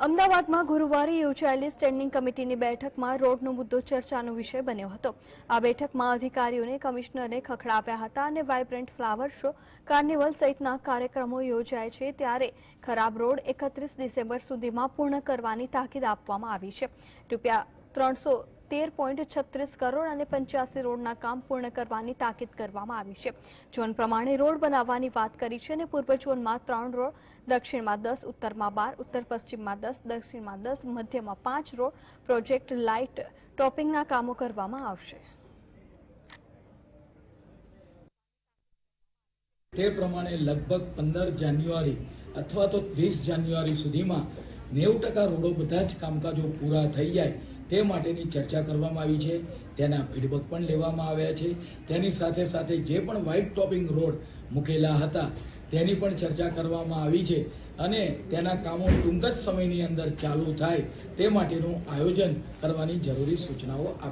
અમદાવાદમાં ગુરુવારે યોજાયેલી સ્ટેન્ડિંગ કમિટીની બેઠકમાં રોડનો મુદ્દો ચર્ચાનો વિષય બન્યો હતો. આ બેઠકમાં અધિકારીઓને, કમિશનરને ખખડાવ્યા હતા અને વાઇબ્રન્ટ ફ્લાવર શો કાર્નિવલ સહિતના કાર્યક્રમો યોજાય છે ત્યારે ખરાબ રોડ એકત્રીસ ડિસેમ્બર સુધીમાં પૂર્ણ કરવાની તાકીદ આપવામાં આવી છે. રૂપિયા ત્રણસો તેર પોઈન્ટ છત્રીસ કરોડ અને પંચ્યાસી રોડના કામ પૂર્ણ કરવાની તાકીદ કરવામાં આવી છે. ઝોન પ્રમાણે રોડ બનાવવાની વાત કરી છે અને પૂર્વ ઝોનમાં ત્રણ રોડ, દક્ષિણમાં દસ, ઉત્તરમાં બાર, ઉત્તર પશ્ચિમમાં દસ, દક્ષિણમાં દસ, મધ્યમાં પાંચ રોડ પ્રોજેક્ટ લાઇટ ટોપિંગના કામો કરવામાં આવશે. તે પ્રમાણે લગભગ પંદર જાન્યુઆરી અથવા તો ત્રીસ જાન્યુઆરી સુધીમાં નેવું ટકા રોડો બધા જ કામકાજો પૂરા થઈ જાય તે માટેની ચર્ચા કરવામાં આવી છે. તેના ફીડબેક પણ લેવામાં આવ્યા છે. તેની સાથે સાથે જે પણ વ્હાઇટ ટોપિંગ રોડ મૂકેલા હતા, તેની પણ ચર્ચા કરવામાં આવી છે અને તેના કામો ટૂંક જ સમયની અંદર ચાલુ થાય તે માટેનું આયોજન કરવાની જરૂરી સૂચનાઓ આપી